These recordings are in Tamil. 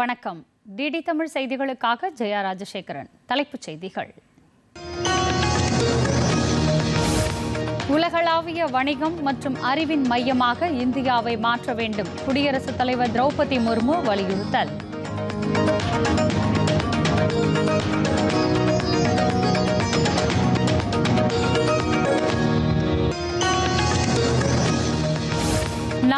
வணக்கம். டிடி தமிழ் செய்திகளுக்காக ஜெயா ராஜசேகரன். தலைப்புச் செய்திகள். உலகளாவிய வணிகம் மற்றும் அறிவின் மையமாக இந்தியாவை மாற்ற வேண்டும். குடியரசுத் தலைவர் திரௌபதி முர்மு வலியுறுத்தல்.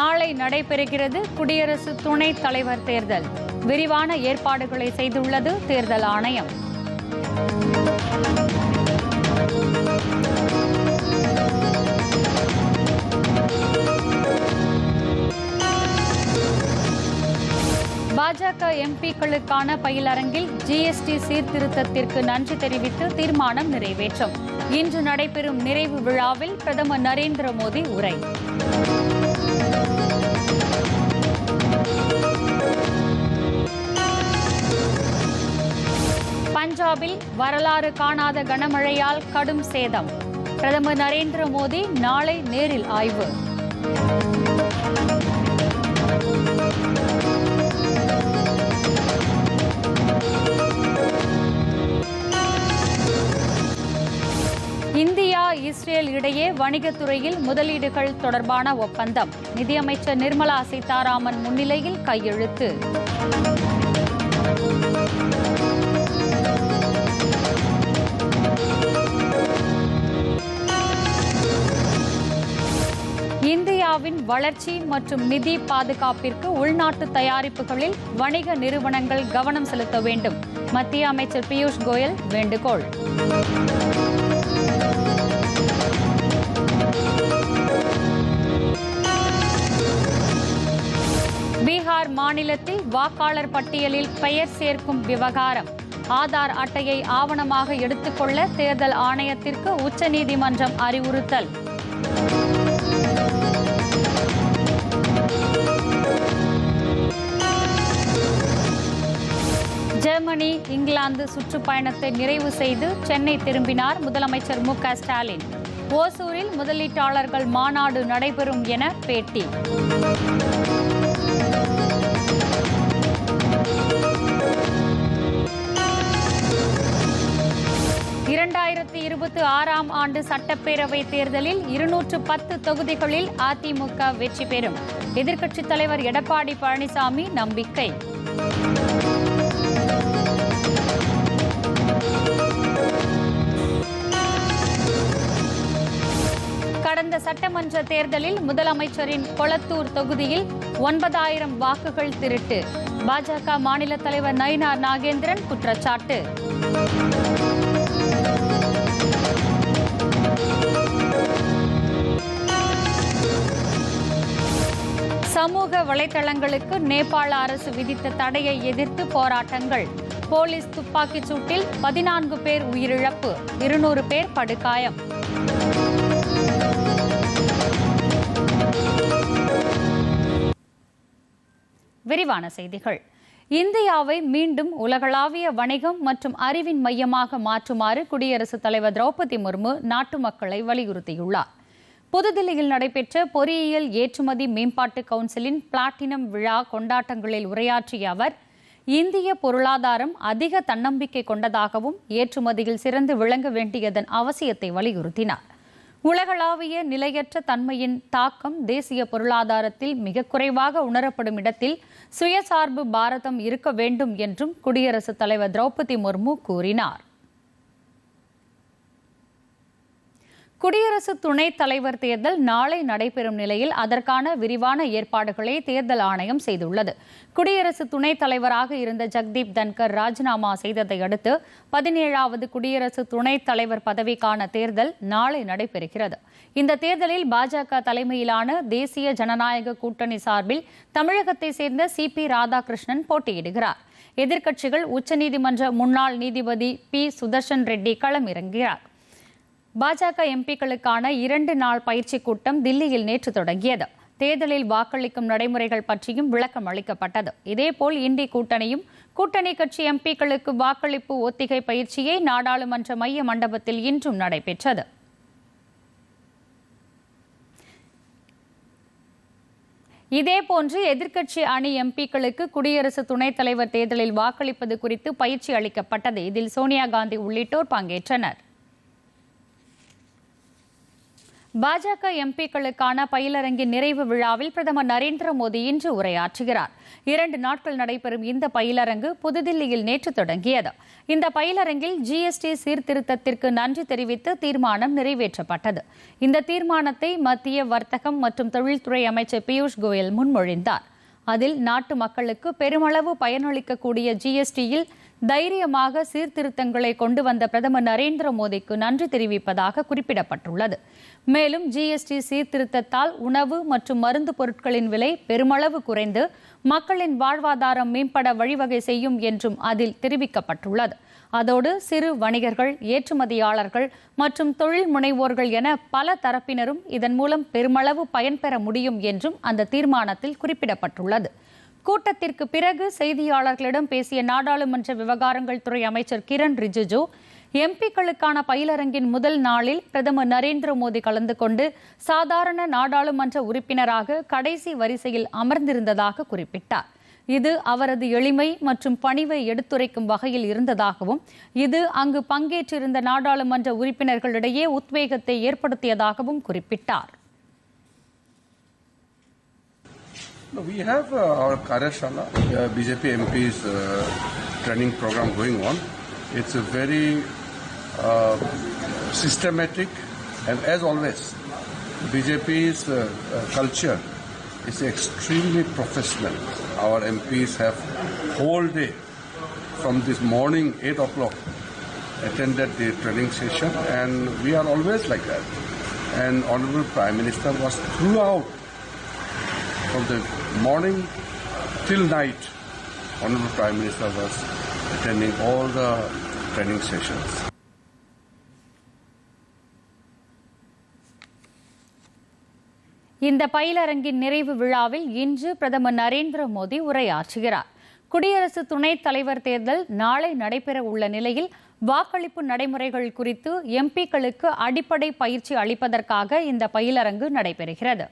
நாளை நடைபெறுகிறது குடியரசு துணைத் தலைவர் தேர்தல். விரிவான ஏற்பாடுகளை செய்துள்ளது தேர்தல் ஆணையம். பாஜக எம்பிக்களுக்கான பயிலரங்கில் ஜிஎஸ்டி சீர்திருத்தத்திற்கு நன்றி தெரிவித்து தீர்மானம் நிறைவேற்றும். இன்று நடைபெறும் நிறைவு விழாவில் பிரதமர் நரேந்திர மோடி உரை. பஞ்சாபில் வரலாறு காணாத கனமழையால் கடும் சேதம். பிரதமர் நரேந்திர மோடி நாளை நேரில் ஆய்வு. இந்தியா இஸ்ரேல் இடையே வணிகத்துறையில் முதலீடுகள் தொடர்பான ஒப்பந்தம். நிதியமைச்சர் நிர்மலா சீதாராமன் முன்னிலையில் கையெழுத்து. வளர்ச்சி மற்றும் நிதி பாதுகாப்பிற்கு உள்நாட்டு தயாரிப்புகளில் வணிக நிறுவனங்கள் கவனம் செலுத்த வேண்டும். மத்திய அமைச்சர் பியூஷ் கோயல் வேண்டுகோள். பீகார் மாநிலத்தில் வாக்காளர் பட்டியலில் பெயர் சேர்க்கும் விவகாரம். ஆதார் அட்டையை ஆவணமாக எடுத்துக்கொள்ள தேர்தல் ஆணையத்திற்கு உச்சநீதிமன்றம் அறிவுறுத்தல். தங்கமணி இங்கிலாந்து சுற்றுப்பயணத்தை நிறைவு செய்து சென்னை திரும்பினார் முதலமைச்சர் மு க ஸ்டாலின். ஓசூரில் முதலீட்டாளர்கள் மாநாடு நடைபெறும் என பேட்டி. இரண்டாயிரத்தி இருபத்தி ஆறாம் ஆண்டு சட்டப்பேரவை தேர்தலில் இருநூற்று பத்து தொகுதிகளில் அதிமுக வெற்றி பெறும். எதிர்க்கட்சித் தலைவர் எடப்பாடி பழனிசாமி நம்பிக்கை. கடந்த சட்டமன்ற தேர்தலில் முதலமைச்சரின் கொளத்தூர் தொகுதியில் ஒன்பதாயிரம் வாக்குகள் திருட்டு. பாஜக மாநில தலைவர் நயினார் நாகேந்திரன் குற்றச்சாட்டு. சமூக வலைதளங்களுக்கு நேபாள அரசு விதித்த தடையை எதிர்த்து போராட்டங்கள். போலீஸ் துப்பாக்கிச் சூட்டில் பதினான்கு பேர் உயிரிழப்பு இருநூறு பேர் படுகாயம். விரிவான செய்திகள். இந்தியாவை மீண்டும் உலகளாவிய வணிகம் மற்றும் அறிவின் மையமாக மாற்றுமாறு குடியரசுத் தலைவர் திரௌபதி முர்மு நாட்டு மக்களை வலியுறுத்தியுள்ளார். புதுதில்லியில் நடைபெற்ற பொறியியல் ஏற்றுமதி மேம்பாட்டு கவுன்சிலின் பிளாட்டினம் விழா கொண்டாட்டங்களில் உரையாற்றிய அவர் இந்திய பொருளாதாரம் அதிக தன்னம்பிக்கை கொண்டதாகவும் ஏற்றுமதியில் சிறந்து விளங்க வேண்டியதன் அவசியத்தை வலியுறுத்தினார். உலகளாவிய நிலையற்ற தன்மையின் தாக்கம் தேசிய பொருளாதாரத்தில் மிக குறைவாக உணரப்படும் இடத்தில் சுயசார்பு பாரதம் இருக்க வேண்டும் என்றும் குடியரசுத் தலைவர் திரௌபதி முர்மு கூறினார். குடியரசு துணைத் தலைவர் தேர்தல் நாளை நடைபெறும் நிலையில் அதற்கான விரிவான ஏற்பாடுகளை தேர்தல் ஆணையம் செய்துள்ளது. குடியரசு துணைத் தலைவராக இருந்த ஜக்தீப் தன்கர் ராஜினாமா செய்ததை அடுத்து பதினேழாவது குடியரசு துணைத் தலைவர் பதவிக்கான தேர்தல் நாளை நடைபெறுகிறது. இந்த தேர்தலில் பாஜக தலைமையிலான தேசிய ஜனநாயக கூட்டணி சார்பில் தமிழகத்தை சேர்ந்த சி. பி. ராதாகிருஷ்ணன் போட்டியிடுகிறார். எதிர்க்கட்சிகள் உச்சநீதிமன்ற முன்னாள் நீதிபதி பி. சுதர்ஷன் ரெட்டி களமிறங்குகிறார். பாஜக எம்பிக்களுக்கான இரண்டு நாள் பயிற்சி கூட்டம் தில்லியில் நேற்று தொடங்கியது. தேர்தலில் வாக்களிக்கும் நடைமுறைகள் பற்றியும் விளக்கம் அளிக்கப்பட்டது. இதேபோல் இந்தி கூட்டணியும் கூட்டணி கட்சி எம்பிக்களுக்கு வாக்களிப்பு ஒத்திகை பயிற்சியை நாடாளுமன்ற மைய மண்டபத்தில் இன்றும் நடைபெற்றது. இதேபோன்று எதிர்க்கட்சி அணி எம்பிக்களுக்கு குடியரசு துணைத் தலைவர் தேர்தலில் வாக்களிப்பது குறித்து பயிற்சி அளிக்கப்பட்டது. இதில் சோனியா காந்தி உள்ளிட்டோர் பங்கேற்றனர். பாஜக எம்பிக்களுக்கான பயிலரங்கின் நிறைவு விழாவில் பிரதமர் நரேந்திர மோடி இன்று உரையாற்றுகிறார். இரண்டு நாட்கள் நடைபெறும் இந்த பயிலரங்கு புதுதில்லியில் நேற்று தொடங்கியது. இந்த பயிலரங்கில் ஜிஎஸ்டி சீர்திருத்தத்திற்கு நன்றி தெரிவித்து தீர்மானம் நிறைவேற்றப்பட்டது. இந்த தீர்மானத்தை மத்திய வர்த்தகம் மற்றும் தொழில்துறை அமைச்சர் பியூஷ் கோயல் முன்மொழிந்தார். அதில் நாட்டு மக்களுக்கு பெருமளவு பயனளிக்கக்கூடிய ஜிஎஸ்டியில் தைரியமாக சீர்திருத்தங்களை கொண்டு வந்த பிரதமர் நரேந்திர மோடிக்கு நன்றி தெரிவிப்பதாக குறிப்பிடப்பட்டுள்ளது. மேலும் ஜிஎஸ்டி சீர்திருத்தத்தால் உணவு மற்றும் மருந்து பொருட்களின் விலை பெருமளவு குறைந்து மக்களின் வாழ்வாதாரம் மேம்பட வழிவகை செய்யும் என்றும் அதில் தெரிவிக்கப்பட்டுள்ளது. அதோடு சிறு வணிகர்கள் ஏற்றுமதியாளர்கள் மற்றும் தொழில் முனைவோர்கள் என பல தரப்பினரும் இதன் மூலம் பெருமளவு பயன்பெற முடியும் என்றும் அந்த தீர்மானத்தில் குறிப்பிடப்பட்டுள்ளது. கூட்டத்திற்கு பிறகு செய்தியாளர்களிடம் பேசிய நாடாளுமன்ற விவகாரங்கள் துறை அமைச்சர் கிரண் ரிஜிஜு எம்பிக்களுக்கான பயிலரங்கின் முதல் நாளில் பிரதமர் நரேந்திர மோடி கலந்து கொண்டு சாதாரண நாடாளுமன்ற உறுப்பினராக கடைசி வரிசையில் அமர்ந்திருந்ததாக குறிப்பிட்டார் இது அவரது எளிமை மற்றும் பணிவை எடுத்துரைக்கும் வகையில் இருந்ததாகவும் இது அங்கு பங்கேற்றிருந்த நாடாளுமன்ற உறுப்பினர்களிடையே உத்வேகத்தை ஏற்படுத்தியதாகவும் குறிப்பிட்டார் we have uh, our Karyashala, uh, BJP MP's uh, training program going on. It's a very uh, systematic and as always, BJP's uh, uh, culture is extremely professional. Our MPs have whole day from this morning 8 o'clock attended the training session and we are always like that. And Honorable Prime Minister was throughout from the morning till night, Honorable Prime Minister was attending all the training sessions. இந்த பயிலரங்கின் நிறைவு விழாவில் இன்று பிரதமர் நரேந்திர மோடி உரையாற்றுகிறார். குடியரசு துணைத் தலைவர் தேர்தல் நாளை நடைபெற உள்ள நிலையில் வாக்களிப்பு நடைமுறைகள் குறித்து எம்பிக்களுக்கு அடிப்படை பயிற்சி அளிப்பதற்காக இந்த பயிலரங்கு நடைபெறுகிறது.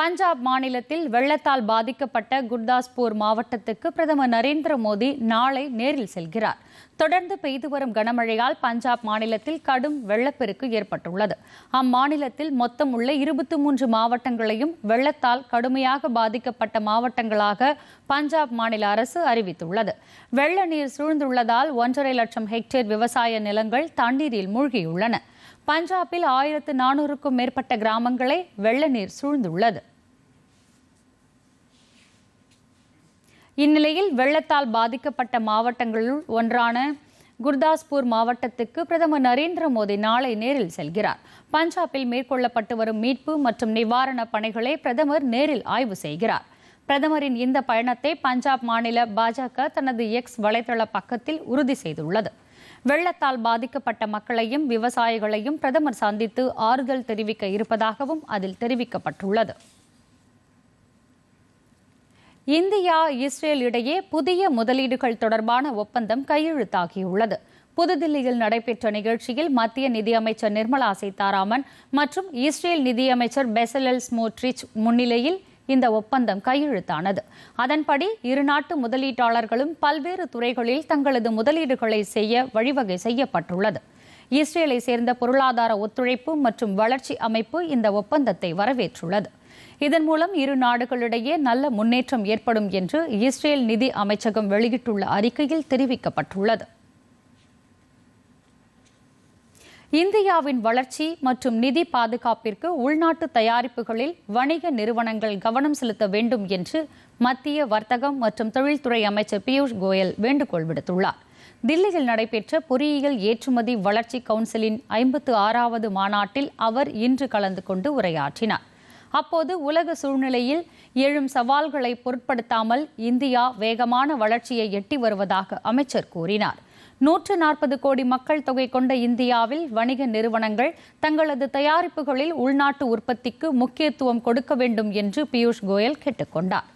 பஞ்சாப் மாநிலத்தில் வெள்ளத்தால் பாதிக்கப்பட்ட குர்தாஸ்பூர் மாவட்டத்துக்கு பிரதமர் நரேந்திர மோடி நாளை நேரில் செல்கிறார். தொடர்ந்து பெய்து வரும் கனமழையால் பஞ்சாப் மாநிலத்தில் கடும் வெள்ளப்பெருக்கு ஏற்பட்டுள்ளது. அம்மாநிலத்தில் மொத்தம் உள்ள இருபத்தி மூன்று மாவட்டங்களையும் வெள்ளத்தால் கடுமையாக பாதிக்கப்பட்ட மாவட்டங்களாக பஞ்சாப் மாநில அரசு அறிவித்துள்ளது. வெள்ள நீர் சூழ்ந்துள்ளதால் ஒன்றரை லட்சம் ஹெக்டேர் விவசாய நிலங்கள் தண்ணீரில் மூழ்கியுள்ளன. பஞ்சாபில் ஆயிரத்து நானூறுக்கும் மேற்பட்ட கிராமங்களை வெள்ள நீர் சூழ்ந்துள்ளது. இந்நிலையில் வெள்ளத்தால் பாதிக்கப்பட்ட மாவட்டங்களுள் ஒன்றான குர்தாஸ்பூர் மாவட்டத்துக்கு பிரதமர் நரேந்திர மோடி நாளை நேரில் செல்கிறார். பஞ்சாபில் மேற்கொள்ளப்பட்டு வரும் மீட்பு மற்றும் நிவாரணப் பணிகளை பிரதமர் நேரில் ஆய்வு செய்கிறார். பிரதமரின் இந்த பயணத்தை பஞ்சாப் மாநில பாஜக தனது எக்ஸ் வலைதள பக்கத்தில் உறுதி செய்துள்ளது. வெள்ளத்தால் பாதிக்கப்பட்ட மக்களையும் விவசாயிகளையும் பிரதமர் சந்தித்து ஆறுதல் தெரிவிக்க இருப்பதாகவும் அதில் தெரிவிக்கப்பட்டுள்ளது. இந்தியா இஸ்ரேல் இடையே புதிய முதலீடுகள் தொடர்பான ஒப்பந்தம் கையெழுத்தாகியுள்ளது. புதுதில்லியில் நடைபெற்ற நிகழ்ச்சியில் மத்திய நிதியமைச்சர் நிர்மலா சீதாராமன் மற்றும் இஸ்ரேல் நிதியமைச்சர் பெசலல் ஸ்மோட்ரிச் முன்னிலையில் இந்த ஒப்பந்தம் கையெழுத்தானது. அதன்படி இரு நாட்டு முதலீட்டாளர்களும் பல்வேறு துறைகளில் தங்களது முதலீடுகளை செய்ய வழிவகை செய்யப்பட்டுள்ளது. இஸ்ரேலை சேர்ந்த பொருளாதார ஒத்துழைப்பு மற்றும் வளர்ச்சி அமைப்பு இந்த ஒப்பந்தத்தை வரவேற்றுள்ளது. இதன் மூலம் இரு நாடுகளிடையே நல்ல முன்னேற்றம் ஏற்படும் என்று இஸ்ரேல் நிதி அமைச்சகம் வெளியிட்டுள்ள அறிக்கையில் தெரிவிக்கப்பட்டுள்ளது. இந்தியாவின் வளர்ச்சி மற்றும் நிதி பாதுகாப்பிற்கு உள்நாட்டு தயாரிப்புகளில் வணிக நிறுவனங்கள் கவனம் செலுத்த வேண்டும் என்று மத்திய வர்த்தகம் மற்றும் தொழில்துறை அமைச்சர் பியூஷ் கோயல் வேண்டுகோள் விடுத்துள்ளார். தில்லியில் நடைபெற்ற பொறியியல் ஏற்றுமதி வளர்ச்சி கவுன்சிலின் ஐம்பத்து ஆறாவது மாநாட்டில் அவர் இன்று கலந்து கொண்டு உரையாற்றினார். அப்போது உலக சூழ்நிலையில் எழும் சவால்களை பொருட்படுத்தாமல் இந்தியா வேகமான வளர்ச்சியை எட்டி வருவதாக அமைச்சர் கூறினார். நூற்று நாற்பது கோடி மக்கள் தொகை கொண்ட இந்தியாவில் வணிக நிறுவனங்கள் தங்களது தயாரிப்புகளில் உள்நாட்டு உற்பத்திக்கு முக்கியத்துவம் கொடுக்க வேண்டும் என்று பியூஷ் கோயல் கேட்டுக்கொண்டார்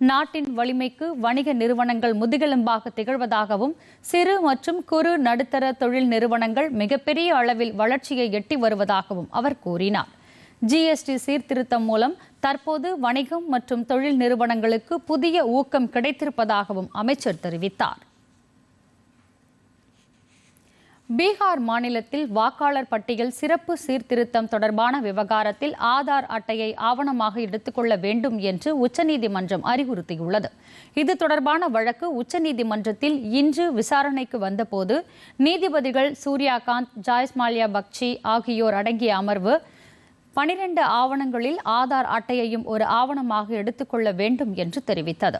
நாட்டின் வலிமைக்கு வணிக நிறுவனங்கள் முதுகெலும்பாக திகழ்வதாகவும் சிறு மற்றும் குறு நடுத்தர தொழில் நிறுவனங்கள் மிகப்பெரிய அளவில் வளர்ச்சியை எட்டி வருவதாகவும் அவர் கூறினார். ஜிஎஸ்டி சீர்திருத்தம் மூலம் தற்போது வணிகம் மற்றும் தொழில் நிறுவனங்களுக்கு புதிய ஊக்கம் கிடைத்திருப்பதாகவும் அமைச்சர் தெரிவித்தார். பீகார் மாநிலத்தில் வாக்காளர் பட்டியல் சிறப்பு சீர்திருத்தம் தொடர்பான விவகாரத்தில் ஆதார் அட்டையை ஆவணமாக எடுத்துக்கொள்ள வேண்டும் என்று உச்சநீதிமன்றம் அறிவுறுத்தியுள்ளது. இது தொடர்பான வழக்கு உச்சநீதிமன்றத்தில் இன்று விசாரணைக்கு வந்தபோது நீதிபதிகள் சூர்யாகாந்த் ஜாய்ஸ் மால்யா பக்சி ஆகியோர் அடங்கிய அமர்வு பனிரெண்டு ஆவணங்களில் ஆதார் அட்டையையும் ஒரு ஆவணமாக எடுத்துக்கொள்ள வேண்டும் என்று தெரிவித்தது.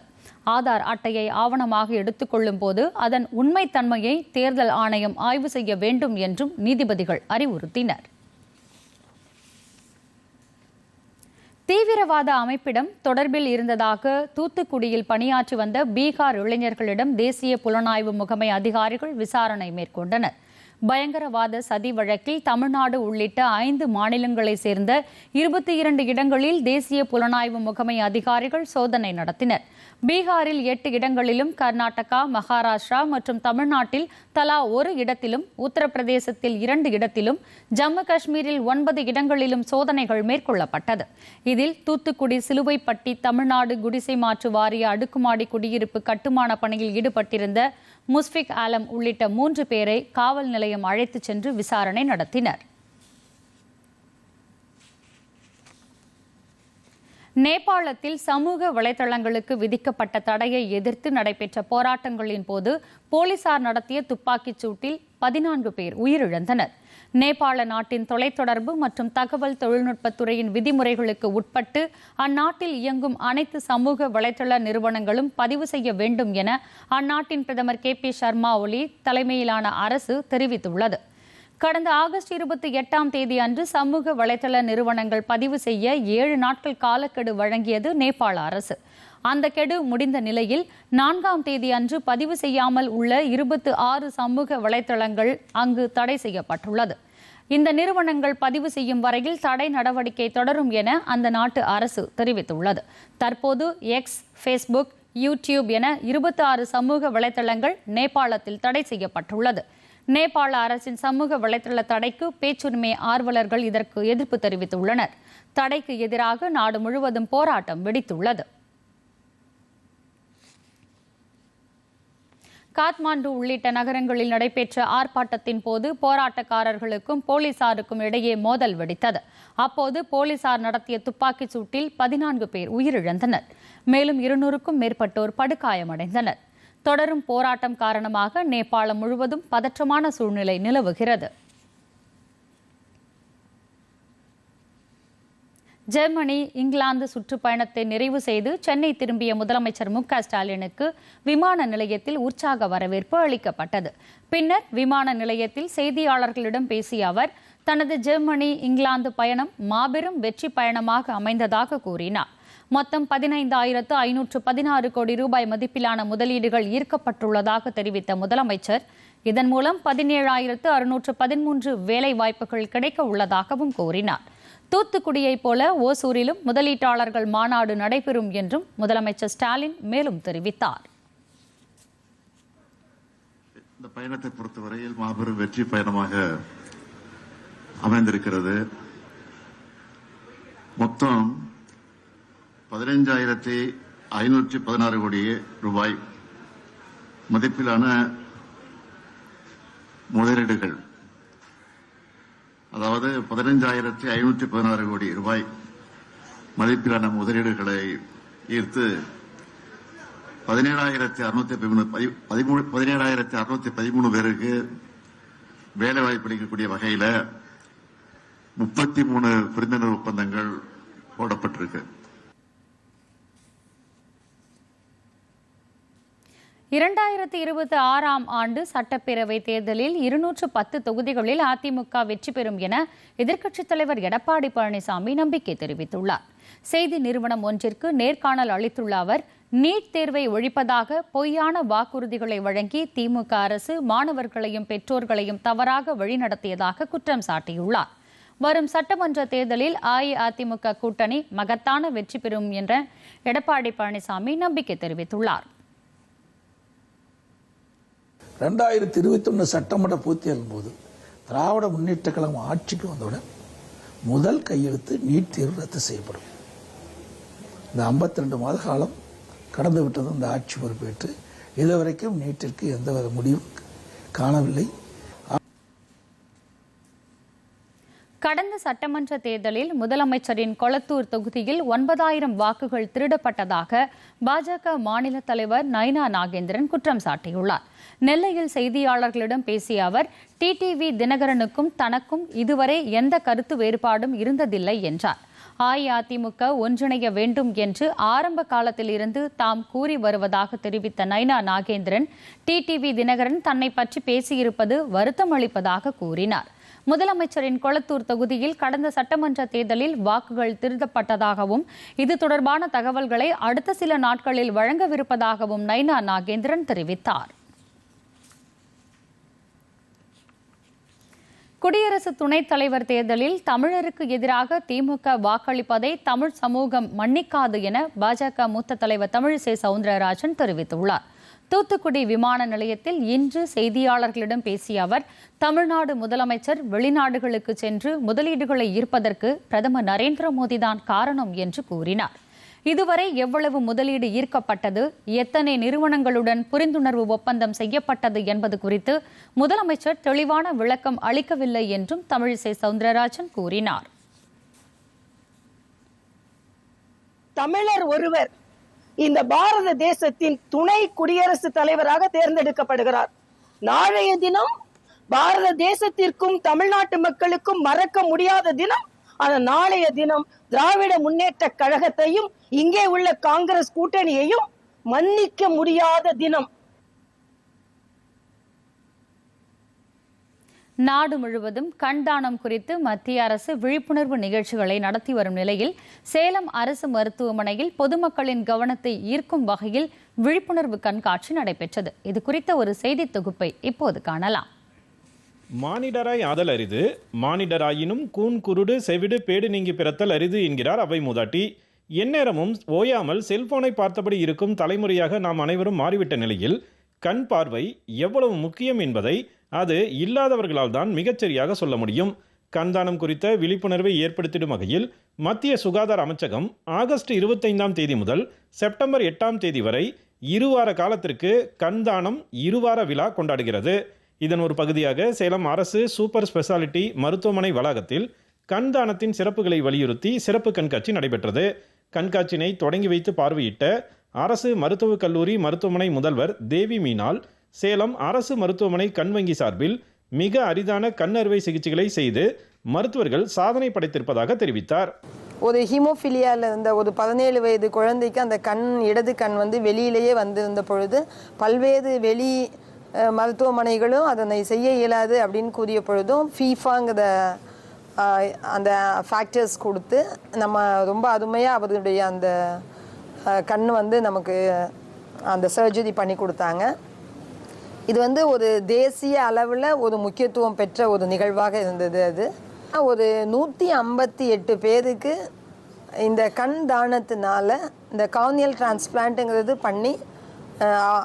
ஆதார் அட்டையை ஆவணமாக எடுத்துக்கொள்ளும் போது அதன் உண்மைத்தன்மையை தேர்தல் ஆணையம் ஆய்வு செய்ய வேண்டும் என்றும் நீதிபதிகள் அறிவுறுத்தினர். தீவிரவாத அமைப்பிடம் தொடர்பில் இருந்ததாக தூத்துக்குடியில் பணியாற்றி வந்த பீகார் இளைஞர்களிடம் தேசிய புலனாய்வு முகமை அதிகாரிகள் விசாரணை மேற்கொண்டனர். பயங்கரவாத சதி வழக்கில் தமிழ்நாடு உள்ளிட்ட ஐந்து மாநிலங்களைச் சேர்ந்த இருபத்தி இரண்டு இடங்களில் தேசிய புலனாய்வு முகமை அதிகாரிகள் சோதனை நடத்தினர். பீகாரில் எட்டு இடங்களிலும் கர்நாடகா மகாராஷ்டிரா மற்றும் தமிழ்நாட்டில் தலா ஒரு இடத்திலும் உத்தரப்பிரதேசத்தில் இரண்டு இடத்திலும் ஜம்மு காஷ்மீரில் ஒன்பது இடங்களிலும் சோதனைகள் மேற்கொள்ளப்பட்டது. இதில் தூத்துக்குடி சிலுவைப்பட்டி தமிழ்நாடு குடிசை மாற்று வாரிய அடுக்குமாடி குடியிருப்பு கட்டுமான பணியில் ஈடுபட்டிருந்த முஸ்பிக் ஆலம் உள்ளிட்ட மூன்று பேரை காவல் நிலையம் அழைத்துச் சென்று விசாரணை நடத்தினர். நேபாளத்தில் சமூக வலைதளங்களுக்கு விதிக்கப்பட்ட தடையை எதிர்த்து நடைபெற்ற போராட்டங்களின் போது போலீசார் நடத்திய துப்பாக்கிச் சூட்டில் பதினான்கு பேர் உயிரிழந்தனர். நேபாள நாட்டின் தொலைத்தொடர்பு மற்றும் தகவல் தொழில்நுட்பத்துறையின் விதிமுறைகளுக்கு உட்பட்டு அந்நாட்டில் இயங்கும் அனைத்து சமூக வலைதள நிறுவனங்களும் பதிவு செய்ய வேண்டும் என அந்நாட்டின் பிரதமர் கே பி சர்மா ஒலி தலைமையிலான அரசு தெரிவித்துள்ளது. கடந்த ஆகஸ்ட் இருபத்தி எட்டாம் தேதி அன்று சமூக வலைதள நிறுவனங்கள் பதிவு செய்ய ஏழு நாட்கள் காலக்கெடு வழங்கியது நேபாள அரசு. அந்த கெடு முடிந்த நிலையில் நான்காம் தேதி அன்று பதிவு செய்யாமல் உள்ள இருபத்து ஆறு சமூக வலைதளங்கள் அங்கு தடை செய்யப்பட்டுள்ளது. இந்த நிறுவனங்கள் பதிவு செய்யும் வரையில் தடை நடவடிக்கை தொடரும் என அந்த நாட்டு அரசு தெரிவித்துள்ளது. தற்போது எக்ஸ் ஃபேஸ்புக் யூடியூப் என இருபத்தி ஆறு சமூக வலைதளங்கள் நேபாளத்தில் தடை செய்யப்பட்டுள்ளது. நேபாள அரசின் சமூக வலைதள தடைக்கு பேச்சுரிமை ஆர்வலர்கள் இதற்கு எதிர்ப்பு தெரிவித்துள்ளனர். தடைக்கு எதிராக நாடு முழுவதும் போராட்டம் வெடித்துள்ளது. காத்மாண்டு உள்ளிட்ட நகரங்களில் நடைபெற்ற ஆர்ப்பாட்டத்தின் போது போராட்டக்காரர்களுக்கும் போலீசாருக்கும் இடையே மோதல் வெடித்தது. அப்போது போலீசார் நடத்திய துப்பாக்கிச் சூட்டில் பதினான்கு பேர் உயிரிழந்தனர். மேலும் இருநூறுக்கும் மேற்பட்டோர் படுகாயமடைந்தனர். தொடரும் போராட்டம் காரணமாக நேபாளம் முழுவதும் பதற்றமான சூழ்நிலை நிலவுகிறது. ஜெர்மனி இங்கிலாந்து சுற்றுப்பயணத்தை நிறைவு செய்து சென்னை திரும்பிய முதலமைச்சர் மு ஸ்டாலினுக்கு விமான நிலையத்தில் உற்சாக வரவேற்பு அளிக்கப்பட்டது. பின்னர் விமான நிலையத்தில் செய்தியாளர்களிடம் பேசிய அவர் தனது ஜெர்மனி இங்கிலாந்து பயணம் மாபெரும் வெற்றி பயணமாக அமைந்ததாக கூறினார். மொத்தம் பதினைந்தாயிரத்து ஐநூற்று பதினாறு கோடி ரூபாய் மதிப்பிலான முதலீடுகள் ஈர்க்கப்பட்டுள்ளதாக தெரிவித்த முதலமைச்சர் இதன் மூலம் பதினேழாயிரத்து அறுநூற்று பதிமூன்று வேலை வாய்ப்புகள் கிடைக்க உள்ளதாகவும் கூறினார். தூத்துக்குடியைப் போல ஓசூரிலும் முதலீட்டாளர்கள் மாநாடு நடைபெறும் என்றும் முதலமைச்சர் ஸ்டாலின் மேலும் தெரிவித்தார். இந்த பயணத்தை பொறுத்தவரையில் மாபெரும் வெற்றி பயணமாக அமைந்திருக்கிறது. மொத்தம் பதினைஞ்சாயிரத்தி ஐநூற்றி பதினாறு கோடி ரூபாய் மதிப்பிலான முதலீடுகள். அதாவது பதினைஞ்சாயிரத்தி ஐநூற்றி பதினாறு கோடி ரூபாய் மதிப்பிலான முதலீடுகளை ஈர்த்து பதினேழாயிரத்தி அறுநூத்தி பதிமூணு பதினேழாயிரத்தி அறுநூத்தி பதிமூணு பேருக்கு வேலை வாய்ப்பு அளிக்கக்கூடிய வகையில் முப்பத்தி மூணு புரிந்துணர்வு ஒப்பந்தங்கள் போடப்பட்டிருக்கு. இரண்டாயிரத்தி இருபத்தி ஆறாம் ஆண்டு சட்டப்பேரவை தேர்தலில் இருநூற்று பத்து தொகுதிகளில் அதிமுக வெற்றி பெறும் என எதிர்க்கட்சித் தலைவர் எடப்பாடி பழனிசாமி நம்பிக்கை தெரிவித்துள்ளார். செய்தி நிறுவனம் ஒன்றிற்கு நேர்காணல் அளித்துள்ள அவர் நீட் தேர்வை ஒழிப்பதாக பொய்யான வாக்குறுதிகளை வழங்கி திமுக அரசு மாணவர்களையும் பெற்றோர்களையும் தவறாக வழிநடத்தியதாக குற்றம் சாட்டியுள்ளார். வரும் சட்டமன்ற தேர்தலில் அஇஅதிமுக கூட்டணி மகத்தான வெற்றி பெறும் என்ற எடப்பாடி பழனிசாமி நம்பிக்கை தெரிவித்துள்ளார். ரெண்டாயிரத்தி இருபத்தொன்று சட்டமன்ற பூர்த்தியாகும் போது திராவிட முன்னேற்ற கழகம் ஆட்சிக்கு வந்தவுடன் முதல் கையெழுத்து நீட் தேர்வு ரத்து செய்யப்படும். இந்த 52 மாத காலம் கடந்து விட்டது இந்த ஆட்சி பொறுப்பேற்று இதுவரைக்கும் நீட்டிற்கு எந்தவித முடிவும் காணவில்லை. கடந்த சட்டமன்ற தேர்தலில் முதலமைச்சரின் கொளத்தூர் தொகுதியில் ஒன்பதாயிரம் வாக்குகள் திருடப்பட்டதாக பாஜக மாநில தலைவர் நைனா நாகேந்திரன் குற்றம் சாட்டியுள்ளார். நெல்லையில் செய்தியாளர்களிடம் பேசிய அவர் டிடிவி தினகரனுக்கும் தனக்கும் இதுவரை எந்த கருத்து வேறுபாடும் இருந்ததில்லை என்றார். அஇஅதிமுக ஒன்றிணைய வேண்டும் என்று ஆரம்ப காலத்திலிருந்து தாம் கூறி வருவதாக தெரிவித்த நைனா நாகேந்திரன் டிடிவி தினகரன் தன்னை பற்றி பேசியிருப்பது வருத்தம் அளிப்பதாக கூறினார். முதலமைச்சரின் கொளத்தூர் தொகுதியில் கடந்த சட்டமன்ற தேர்தலில் வாக்குகள் திருடப்பட்டதாகவும் இது தொடர்பான தகவல்களை அடுத்த சில நாட்களில் வழங்கவிருப்பதாகவும் நைனா நாகேந்திரன் தெரிவித்தார். குடியரசு துணைத் தலைவர் தேர்தலில் தமிழருக்கு எதிராக திமுக வாக்களிப்பதை தமிழ் சமூகம் மன்னிக்காது என பாஜக மூத்த தலைவர் தமிழிசை சவுந்தரராஜன் தெரிவித்துள்ளார். தூத்துக்குடி விமான நிலையத்தில் இன்று செய்தியாளர்களிடம் பேசிய அவர் தமிழ்நாடு முதலமைச்சர் வெளிநாடுகளுக்கு சென்று முதலீடுகளை ஈர்ப்பதற்கு பிரதமர் நரேந்திர மோடிதான் காரணம் என்று கூறினார். இதுவரை எவ்வளவு முதலீடு ஈர்க்கப்பட்டது எத்தனை நிறுவனங்களுடன் புரிந்துணர்வு ஒப்பந்தம் செய்யப்பட்டது என்பது குறித்து முதலமைச்சர் தெளிவான விளக்கம் அளிக்கவில்லை என்றும் தமிழிசை சவுந்தரராஜன் கூறினார். தமிழர் ஒருவர் இந்த பாரத தேசத்தின் துணை குடியரசு தலைவராக தேர்ந்தெடுக்கப்படுகிறார். நாளைய தினம் பாரத தேசத்திற்கும் தமிழ்நாட்டு மக்களுக்கும் மறக்க முடியாத தினம் ஆனா நாளைய தினம் திராவிட முன்னேற்ற கழகத்தையும் இங்கே உள்ள காங்கிரஸ் கூட்டணியையும் மன்னிக்க முடியாத தினம். நாடு முழுவதும் கண்தானம் குறித்து மத்திய அரசு விழிப்புணர்வு நிகழ்ச்சிகளை நடத்தி வரும் நிலையில் சேலம் அரசு மருத்துவமனையில் பொதுமக்களின் கவனத்தை ஈர்க்கும் வகையில் விழிப்புணர்வு கண்காட்சி நடைபெற்றது. இது குறித்த ஒரு செய்தி தொகுப்பை இப்போது காணலாம். மானிடராய் ஆதல் அரிது மானிடராயினும் கூன் குருடு செவிடு பேடு நீங்கி பிறத்தல் அரிது என்கிறார் அவை மூதாட்டி. எந்நேரமும் ஓயாமல் செல்போனை பார்த்தபடி இருக்கும் தலைமுறையாக நாம் அனைவரும் மாறிவிட்ட நிலையில் கண் பார்வை எவ்வளவு முக்கியம் என்பதை அது இல்லாதவர்களால் தான் மிகச்சரியாக சொல்ல முடியும். கண்தானம் குறித்த விழிப்புணர்வை ஏற்படுத்திடும் வகையில் மத்திய சுகாதார அமைச்சகம் ஆகஸ்ட் இருபத்தைந்தாம் தேதி முதல் செப்டம்பர் எட்டாம் தேதி வரை இருவார காலத்திற்கு கண்தானம் இருவார விழா கொண்டாடுகிறது. இதன் ஒரு பகுதியாக சேலம் அரசு சூப்பர் ஸ்பெஷாலிட்டி மருத்துவமனை வளாகத்தில் கண்தானத்தின் சிறப்புகளை வலியுறுத்தி சிறப்பு கண்காட்சி நடைபெற்றது. கண்காட்சியினை தொடங்கி வைத்து பார்வையிட்ட அரசு மருத்துவக் கல்லூரி மருத்துவமனை முதல்வர் தேவி மீனால் சேலம் அரசு மருத்துவமனை கண் வங்கி சார்பில் மிக அரிதான கண் அறுவை சிகிச்சைகளை செய்து மருத்துவர்கள் சாதனை படைத்திருப்பதாக தெரிவித்தார். ஒரு ஹீமோஃபிலியாவில் இருந்த ஒரு பதினேழு வயது குழந்தைக்கு அந்த கண் இடது கண் வந்து வெளியிலேயே வந்திருந்த பொழுது பல்வேறு வெளி மருத்துவமனைகளும் அதனை செய்ய இயலாது அப்படின்னு கூறிய பொழுதும் ஃபீஃபாங்கிற அந்த ஃபேக்டர்ஸ் கொடுத்து நம்ம ரொம்ப அருமையாக அவருடைய அந்த கண் வந்து நமக்கு அந்த சர்ஜரி பண்ணி கொடுத்தாங்க. இது வந்து ஒரு தேசிய அளவில் ஒரு முக்கியத்துவம் பெற்ற ஒரு நிகழ்வாக இருந்தது அது. ஒரு நூற்றி ஐம்பத்தி எட்டு பேருக்கு இந்த கண் தானத்தினால இந்த கார்னியல் டிரான்ஸ்பிளான்ட்டுங்கிறது பண்ணி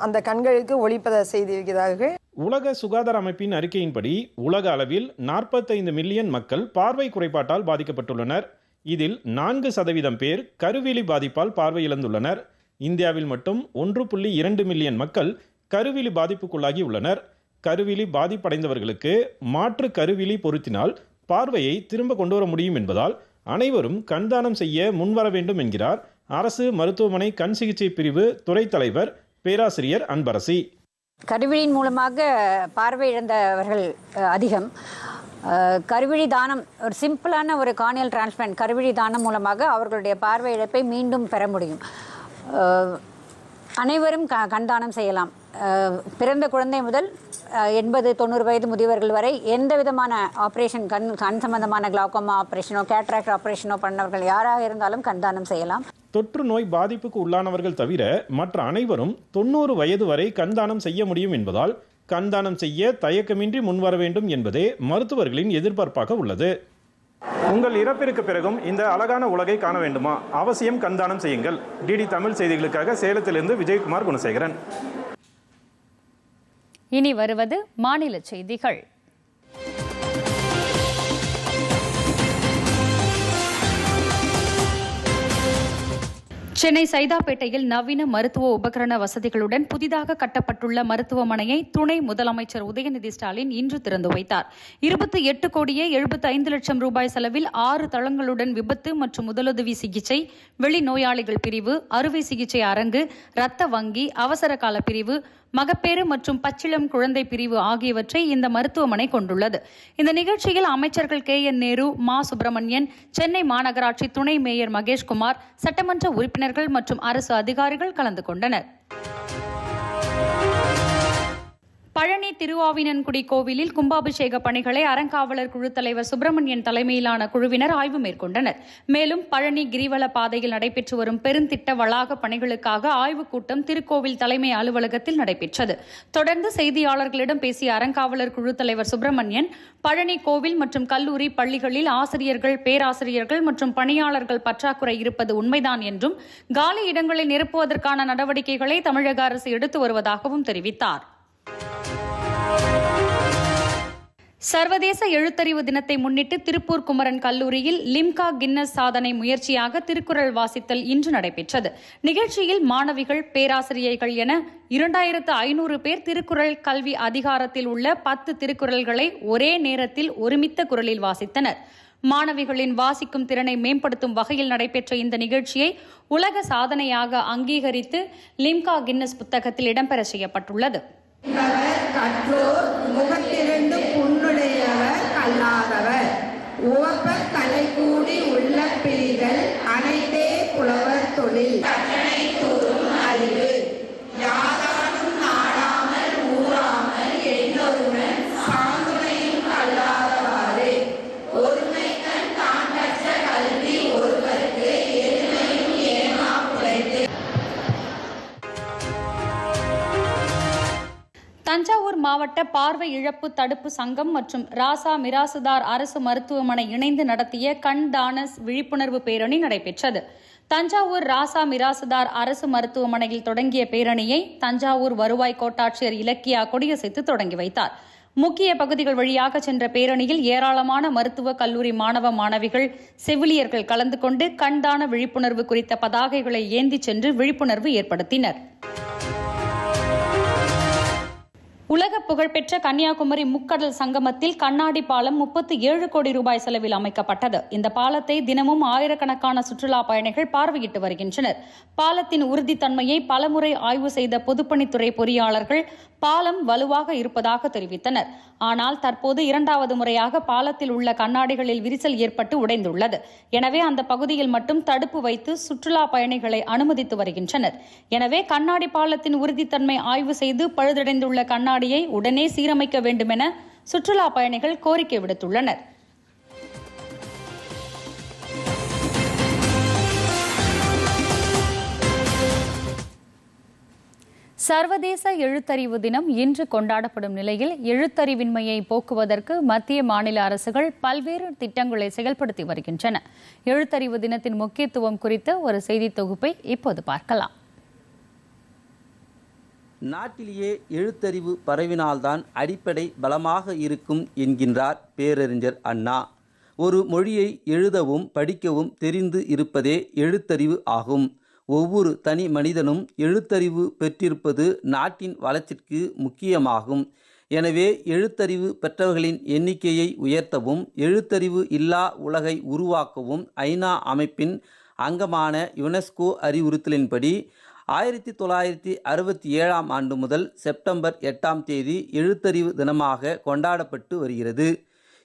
அந்த கண்களுக்கு ஒளிப்பத செய்திருக்கிறார்கள். உலக சுகாதார அமைப்பின் அறிக்கையின்படி உலக அளவில் நாற்பத்தைந்து மில்லியன் மக்கள் பார்வை குறைபாட்டால் பாதிக்கப்பட்டுள்ளனர். இதில் நான்கு சதவீதம் பேர் கருவிழி பாதிப்பால் பார்வை இழந்துள்ளனர் இந்தியாவில் மட்டும் ஒன்று புள்ளி இரண்டு மில்லியன் மக்கள் கருவிழி பாதிப்புக்குள்ளாகி உள்ளனர். கருவிழி பாதிப்படைந்தவர்களுக்கு மாற்று கருவிழி பொருத்தினால் பார்வையை திரும்ப கொண்டு வர முடியும் என்பதால் அனைவரும் கண்தானம் செய்ய முன்வர வேண்டும் என்கிறார் அரசு மருத்துவமனை கண் சிகிச்சை பிரிவு துறை தலைவர் பேராசிரியர் அன்பரசி. கருவிழியின் மூலமாக பார்வை இழந்தவர்கள் அதிகம். கருவிழி தானம் ஒரு சிம்பிளான ஒரு கார்னியல் டிரான்ஸ்பிளான்ட் கருவிழி தானம் மூலமாக அவர்களுடைய பார்வை இழப்பை மீண்டும் பெற முடியும். அனைவரும் க கண்தானம் செய்யலாம். பிறந்த குழந்தை முதல் எண்பது தொண்ணூறு வயது முதியவர்கள் வரை எந்த விதமான ஆப்ரேஷன் கண் கண் சம்பந்தமான கிளாக்கோமா ஆப்ரேஷனோ கேட்ராக்ட் ஆப்ரேஷனோ பண்ணவர்கள் யாராக இருந்தாலும் கண்தானம் செய்யலாம். தொற்று நோய் பாதிப்புக்கு உள்ளானவர்கள் தவிர மற்ற அனைவரும் தொண்ணூறு வயது வரை கண்தானம் செய்ய முடியும் என்பதால் கண்தானம் செய்ய தயக்கமின்றி முன்வர வேண்டும் என்பதே மருத்துவர்களின் எதிர்பார்ப்பாக உள்ளது. உங்கள் இறப்பிற்கு பிறகும் இந்த அழகான உலகை காண வேண்டுமா? அவசியம் கண்தானம் செய்யுங்கள். டிடி தமிழ் செய்திகளுக்காக சேலத்திலிருந்து விஜயகுமார் குணசேகரன். இனி வருவது மாநில செய்திகள். சென்னை சைதாப்பேட்டையில் நவீன மருத்துவ உபகரண வசதிகளுடன் புதிதாக கட்டப்பட்டுள்ள மருத்துவமனையை துணை முதலமைச்சர் உதயநிதி ஸ்டாலின் இன்று திறந்து வைத்தார். இருபத்தி எட்டு கோடியே எழுபத்தி ஐந்து லட்சம் ரூபாய் செலவில் ஆறு தளங்களுடன் விபத்து மற்றும் முதலுதவி சிகிச்சை வெளிநோயாளிகள் பிரிவு அறுவை சிகிச்சை அரங்கு இரத்த வங்கி அவசர கால பிரிவு மகப்பேறு மற்றும் பச்சிளம் குழந்தை பிரிவு ஆகியவற்றை இந்த மருத்துவமனை கொண்டுள்ளது. இந்த நிகழ்ச்சியில் அமைச்சர்கள் கே. என். நேரு மா. சுப்பிரமணியன் சென்னை மாநகராட்சி துணை மேயர் மகேஷ்குமார் சட்டமன்ற உறுப்பினர்கள் மற்றும் அரசு அதிகாரிகள் கலந்து கொண்டனர். பழனி திருவாவினன்குடி கோவிலில் கும்பாபிஷேக பணிகளை அறங்காவலர் குழு தலைவர் சுப்பிரமணியன் தலைமையிலான குழுவினர் ஆய்வு மேற்கொண்டனர். மேலும் பழனி கிரிவல பாதையில் நடைபெற்று வரும் பெருந்திட்ட வளாக பணிகளுக்காக ஆய்வுக் கூட்டம் திருக்கோவில் தலைமை அலுவலகத்தில் நடைபெற்றது. தொடர்ந்து செய்தியாளர்களிடம் பேசிய அறங்காவலர் குழு தலைவர் சுப்பிரமணியன் பழனி கோவில் மற்றும் கல்லூரி பள்ளிகளில் ஆசிரியர்கள் பேராசிரியர்கள் மற்றும் பணியாளர்கள் பற்றாக்குறை இருப்பது உண்மைதான் என்றும் காலி இடங்களை நிரப்புவதற்கான நடவடிக்கைகளை தமிழக அரசு எடுத்து வருவதாகவும் தெரிவித்தார். சர்வதேச எழுத்தறிவு தினத்தை முன்னிட்டு திருப்பூர் குமரன் கல்லூரியில் லிம்கா கின்னஸ் சாதனை முயற்சியாக திருக்குறள் வாசித்தல் இன்று நடைபெற்றது. நிகழ்ச்சியில் மாணவிகள் பேராசிரியர்கள் என இரண்டாயிரத்து ஐநூறு பேர் திருக்குறள் கல்வி அதிகாரத்தில் உள்ள பத்து திருக்குறள்களை ஒரே நேரத்தில் ஒருமித்த குரலில் வாசித்தனர். மாணவிகளின் வாசிக்கும் திறனை மேம்படுத்தும் வகையில் நடைபெற்ற இந்த நிகழ்ச்சியை உலக சாதனையாக அங்கீகரித்து லிம்கா கின்னஸ் புத்தகத்தில் இடம்பெற செய்யப்பட்டுள்ளது. கற்றோர் முகத்திரண்டு புண்ணுடையவர் கல்லாதவர். உவப்ப தலை கூடி தஞ்சாவூர் மாவட்ட பார்வை இழப்பு தடுப்பு சங்கம் மற்றும் ராசா மிராசுதார் அரசு மருத்துவமனை இணைந்து நடத்திய கண் தான விழிப்புணர்வு பேரணி நடைபெற்றது. தஞ்சாவூர் ராசா மிராசுதார் அரசு மருத்துவமனையில் தொடங்கிய பேரணியை தஞ்சாவூர் வருவாய் கோட்டாட்சியர் இலக்கியா கொடியசைத்து தொடங்கி வைத்தார். முக்கிய பகுதிகள் வழியாக சென்ற பேரணியில் ஏராளமான மருத்துவ கல்லூரி மாணவ மாணவிகள் செவிலியர்கள் கலந்து கொண்டு கண்தான விழிப்புணர்வு குறித்த பதாகைகளை ஏந்திச் சென்று விழிப்புணர்வு ஏற்படுத்தினர். உலக புகழ்பெற்ற கன்னியாகுமரி முக்கடல் சங்கமத்தில் கண்ணாடி பாலம் முப்பத்தி ஏழு கோடி ரூபாய் செலவில் அமைக்கப்பட்டது. இந்த பாலத்தை தினமும் ஆயிரக்கணக்கான சுற்றுலா பயணிகள் பார்வையிட்டு வருகின்றனர். பாலத்தின் உறுதித்தன்மையை பலமுறை ஆய்வு செய்த பொதுப்பணித்துறை பொறியாளர்கள் பாலம் வலுவாக இருப்பதாக தெரிவித்தனர். ஆனால் தற்போது இரண்டாவது முறையாக பாலத்தில் உள்ள கண்ணாடிகளில் விரிசல் ஏற்பட்டு உடைந்துள்ளது. எனவே அந்த பகுதியில் மட்டும் தடுப்பு வைத்து சுற்றுலா பயணிகளை அனுமதித்து வருகின்றனர். எனவே கண்ணாடி பாலத்தின் உறுதித்தன்மை ஆய்வு செய்து பழுதடைந்துள்ள கண்ணாடி கண்ணாடியை உடனே சீரமைக்க வேண்டுமென சுற்றுலா பயணிகள் கோரிக்கை விடுத்துள்ளனர். சர்வதேச எழுத்தறிவு தினம் இன்று கொண்டாடப்படும் நிலையில் எழுத்தறிவின்மையை போக்குவதற்கு மத்திய மாநில அரசுகள் பல்வேறு திட்டங்களை செயல்படுத்தி வருகின்றன. எழுத்தறிவு தினத்தின் முக்கியத்துவம் குறித்த ஒரு செய்தி தொகுப்பை இப்போது பார்க்கலாம். நாட்டிலேயே எழுத்தறிவு பரவினால்தான் அடிப்படை பலமாக இருக்கும் என்கின்றார் பேரறிஞர் அண்ணா. ஒரு மொழியை எழுதவும் படிக்கவும் தெரிந்து இருப்பதே எழுத்தறிவு ஆகும். ஒவ்வொரு தனி மனிதனும் எழுத்தறிவு பெற்றிருப்பது நாட்டின் வளர்ச்சிக்கு முக்கியமாகும். எனவே எழுத்தறிவு பெற்றவர்களின் எண்ணிக்கையை உயர்த்தவும் எழுத்தறிவு இல்லா உலகை உருவாக்கவும் ஐநா அமைப்பின் அங்கமான யுனெஸ்கோ அறிவுறுத்தலின்படி ஆயிரத்தி தொள்ளாயிரத்தி அறுபத்தி ஏழாம் ஆண்டு முதல் செப்டம்பர் எட்டாம் தேதி எழுத்தறிவு தினமாக கொண்டாடப்பட்டு வருகிறது.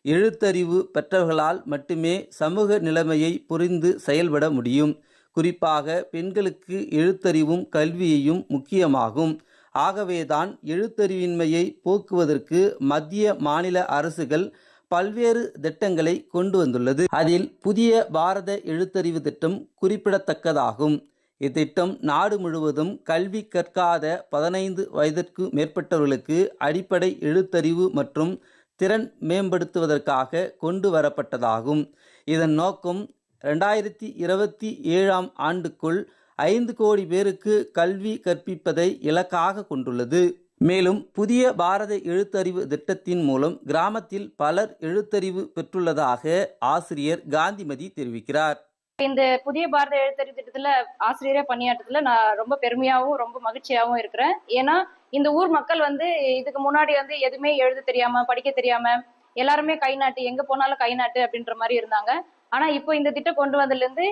எழுத்தறிவு பெற்றவர்களால் மட்டுமே சமூக நிலைமையை புரிந்து செயல்பட முடியும். குறிப்பாக பெண்களுக்கு எழுத்தறிவும் கல்வியையும் முக்கியமாகும். ஆகவேதான் எழுத்தறிவின்மையை போக்குவதற்கு மத்திய மாநில அரசுகள் பல்வேறு திட்டங்களை கொண்டு வந்துள்ளது. அதில் புதிய பாரத எழுத்தறிவு திட்டம் குறிப்பிடத்தக்கதாகும். இத்திட்டம் நாடு முழுவதும் கல்வி கற்காத பதினைந்து வயதிற்கு மேற்பட்டவர்களுக்கு அடிப்படை எழுத்தறிவு மற்றும் திறன் மேம்படுத்துவதற்காக கொண்டு வரப்பட்டதாகும். இதன் நோக்கம் ரெண்டாயிரத்தி இருபத்தி ஏழாம் ஆண்டுக்குள் ஐந்து கோடி பேருக்கு கல்வி கற்பிப்பதை இலக்காக கொண்டுள்ளது. மேலும் புதிய பாரத எழுத்தறிவு திட்டத்தின் மூலம் கிராமத்தில் பலர் எழுத்தறிவு பெற்றுள்ளதாக ஆசிரியர் காந்திமதி தெரிவிக்கிறார். இந்த புதிய பாரத எழுத்தறிவு திட்டத்துல ஆசிரியரா பணியாற்றதுல நான் ரொம்ப பெருமையாவும் ரொம்ப மகிழ்ச்சியாவும் இருக்கிறேன். ஏன்னா இந்த ஊர் மக்கள் வந்து இதுக்கு முன்னாடி வந்து எதுவுமே எழுத தெரியாம படிக்க தெரியாம எல்லாருமே கை நாட்டு எங்க போனாலும் கை நாட்டு அப்படின்ற மாதிரி இருந்தாங்க. ஆனா இப்போ இந்த திட்டம் கொண்டு வந்ததுல இருந்து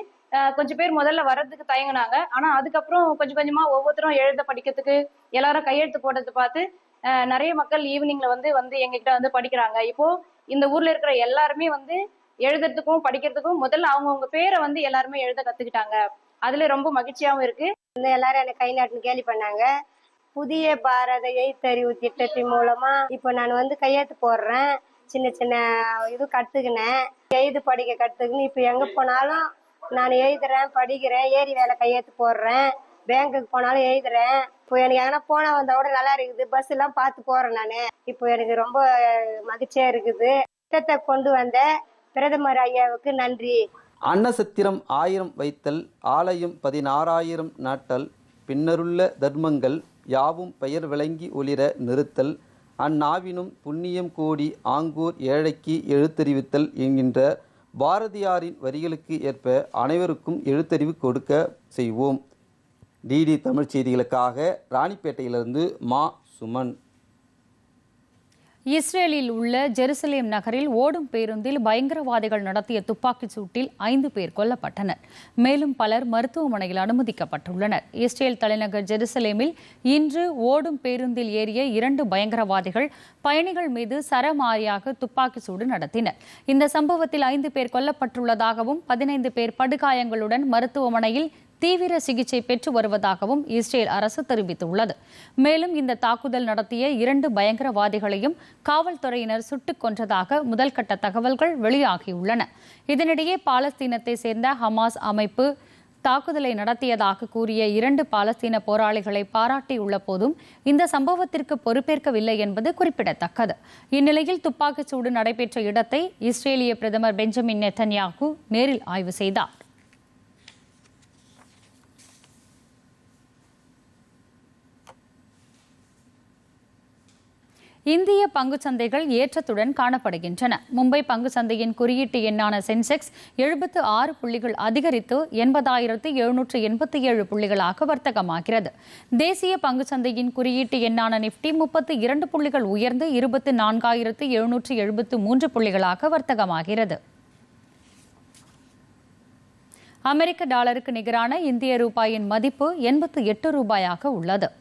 கொஞ்சம் பேர் முதல்ல வர்றதுக்கு தயங்குனாங்க. ஆனா அதுக்கப்புறம் கொஞ்சம் கொஞ்சமா ஒவ்வொருத்தரும் எழுத படிக்கிறதுக்கு எல்லாரும் கையெழுத்து போடுறது பார்த்து நிறைய மக்கள் ஈவினிங்ல வந்து வந்து எங்ககிட்ட வந்து படிக்கிறாங்க. இப்போ இந்த ஊர்ல இருக்கிற எல்லாருமே வந்து எழுதுறதுக்கும் படிக்கிறதுக்கும் முதல்ல அவங்கவுங்க பேரை வந்து எல்லாருமே எழுத கத்துக்கிட்டாங்க. அதுல ரொம்ப மகிழ்ச்சியாவும் இருக்கு. வந்து எல்லாரும் எனக்கு கை நாட்டுன்னு கேலி பண்ணாங்க. புதிய பாரத எழுத்தறிவு திட்டத்தின் மூலமா இப்போ நான் வந்து கையெழுத்து போடுறேன். சின்ன சின்ன இது கத்துக்கினேன். எழுது படிக்க கத்துக்கின்னு. இப்போ எங்க போனாலும் நான் எழுதுறேன் படிக்கிறேன். ஏரி வேலை கையெழுத்து போடுறேன். பேங்குக்கு போனாலும் எழுதுறேன். இப்போ எனக்கு எங்கன்னா போன வந்தா கூட நல்லா இருக்குது. பஸ் எல்லாம் பார்த்து போறேன் நான். இப்போ எனக்கு ரொம்ப மகிழ்ச்சியா இருக்குது. திட்டத்தை கொண்டு வந்தேன் பிரதமர் ஐயாவுக்கு நன்றி. அன்னசத்திரம் ஆயிரம் வைத்தல் ஆலயம் பதினாறாயிரம் நாட்டல் பின்னருள்ள தர்மங்கள் யாவும் பெயர் விளங்கி ஒளிர நிறுத்தல் அந்நாவினும் புண்ணியம் கோடி ஆங்கூர் ஏழைக்கு எழுத்தறிவித்தல் என்கின்ற பாரதியாரின் வரிகளுக்கு ஏற்ப அனைவருக்கும் எழுத்தறிவு கொடுக்க செய்வோம். டிடி தமிழ் செய்திகளுக்காக ராணிப்பேட்டையிலிருந்து மா சுமன். இஸ்ரேலில் உள்ள ஜெருசலேம் நகரில் ஓடும் பேருந்தில் பயங்கரவாதிகள் நடத்திய துப்பாக்கிச் சூட்டில் ஐந்து பேர் கொல்லப்பட்டனர். மேலும் பலர் மருத்துவமனையில் அனுமதிக்கப்பட்டுள்ளனர். இஸ்ரேல் தலைநகர் ஜெருசலேமில் இன்று ஓடும் பேருந்தில் ஏறிய இரண்டு பயங்கரவாதிகள் பயணிகள் மீது சரமாரியாக துப்பாக்கி சூடு நடத்தினர். இந்த சம்பவத்தில் ஐந்து பேர் கொல்லப்பட்டுள்ளதாகவும் பதினைந்து பேர் படுகாயங்களுடன் மருத்துவமனையில் தீவிர சிகிச்சை பெற்று வருவதாகவும் இஸ்ரேல் அரசு தெரிவித்துள்ளது. மேலும் இந்த தாக்குதல் நடத்திய இரண்டு பயங்கரவாதிகளையும் காவல்துறையினர் சுட்டுக் கொன்றதாக முதல்கட்ட தகவல்கள் வெளியாகியுள்ளன. இதனிடையே பாலஸ்தீனத்தை சேர்ந்த ஹமாஸ் அமைப்பு தாக்குதலை நடத்தியதாக கூறிய இரண்டு பாலஸ்தீன போராளிகளை பாராட்டியுள்ள போதும் இந்த சம்பவத்திற்கு பொறுப்பேற்கவில்லை என்பது குறிப்பிடத்தக்கது. இந்நிலையில் துப்பாக்கிச்சூடு நடைபெற்ற இடத்தை இஸ்ரேலிய பிரதமர் பெஞ்சமின் நெத்தன்யாகு நேரில் ஆய்வு செய்தார். இந்திய பங்குச்சந்தைகள் ஏற்றத்துடன் காணப்படுகின்றன. மும்பை பங்குச்சந்தையின் குறியீட்டு எண்ணான சென்செக்ஸ் எழுபத்து ஆறு புள்ளிகள் அதிகரித்து எண்பதாயிரத்து எழுநூற்று எண்பத்தி ஏழு புள்ளிகளாக வர்த்தகமாகிறது. தேசிய பங்குச்சந்தையின் குறியீட்டு எண்ணான நிப்டி முப்பத்து இரண்டு புள்ளிகள் உயர்ந்து இருபத்து நான்காயிரத்து எழுநூற்று எழுபத்து மூன்று புள்ளிகளாக வர்த்தகமாகிறது. அமெரிக்க டாலருக்கு நிகரான இந்திய ரூபாயின் மதிப்பு எண்பத்து எட்டு ரூபாயாக உள்ளது.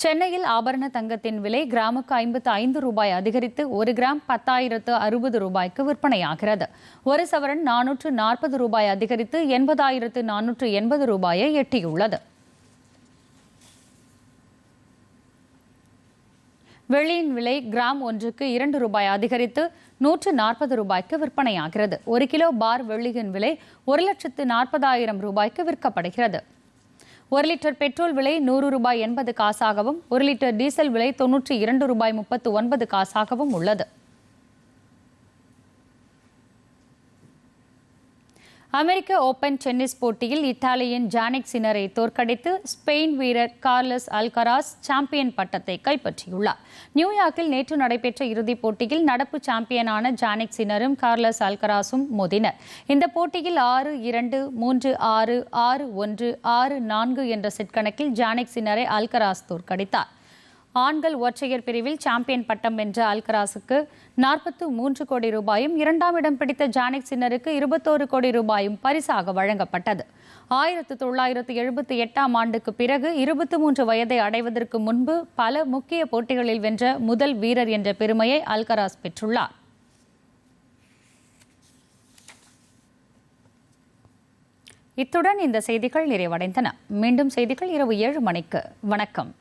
சென்னையில் ஆபரண தங்கத்தின் விலை கிராமுக்கு ஐம்பத்து ஐந்து ரூபாய் அதிகரித்து ஒரு கிராம் பத்தாயிரத்து அறுபது ரூபாய்க்கு விற்பனையாகிறது. ஒரு சவரன் நானூற்று நாற்பது ரூபாய் அதிகரித்து எண்பதாயிரத்து நானூற்று எண்பது ரூபாயை எட்டியுள்ளது. வெள்ளியின் விலை கிராம் ஒன்றுக்கு இரண்டு ரூபாய் அதிகரித்து நூற்று நாற்பது ரூபாய்க்கு விற்பனையாகிறது. ஒரு கிலோ பார் வெள்ளியின் விலை ஒரு லட்சத்து நாற்பதாயிரம் ரூபாய்க்கு விற்கப்படுகிறது. ஒரு லிட்டர் பெட்ரோல் விலை நூறு ரூபாய் எண்பது காசாகவும் ஒரு லிட்டர் டீசல் விலை தொன்னூற்றி இரண்டு ரூபாய் முப்பத்து ஒன்பது காசாகவும் உள்ளது. அமெரிக்க ஓபன் டென்னிஸ் போட்டியில் இத்தாலியின் ஜானிக் சினரை தோற்கடித்து ஸ்பெயின் வீரர் கார்லஸ் அல்கராஸ் சாம்பியன் பட்டத்தை கைப்பற்றியுள்ளார். நியூயார்க்கில் நேற்று நடைபெற்ற இறுதிப் போட்டியில் நடப்பு சாம்பியனான ஜானிக் சினரும் கார்லஸ் அல்கராஸும் மோதினர். இந்த போட்டியில் ஆறு இரண்டு மூன்று ஆறு ஆறு ஒன்று ஆறு நான்கு என்ற செட் கணக்கில் ஜானிக் சினரை அல்கராஸ் தோற்கடித்தார். ஆண்கள் ஒற்றையர் பிரிவில் சாம்பியன் பட்டம் வென்ற அல்கராஸுக்கு நாற்பத்து மூன்று கோடி ரூபாயும் இரண்டாம் இடம் பிடித்த ஜானிக் சின்னருக்கு இருபத்தோரு கோடி ரூபாயும் பரிசாக வழங்கப்பட்டது. ஆயிரத்து தொள்ளாயிரத்து எழுபத்தி எட்டாம் ஆண்டுக்கு பிறகு இருபத்தி மூன்று வயதை அடைவதற்கு முன்பு பல முக்கிய போட்டிகளில் வென்ற முதல் வீரர் என்ற பெருமையை அல்கராஸ் பெற்றுள்ளார். இத்துடன் இந்த செய்திகள் நிறைவடைந்தன. மீண்டும் செய்திகள் இரவு ஏழு மணிக்கு. வணக்கம்.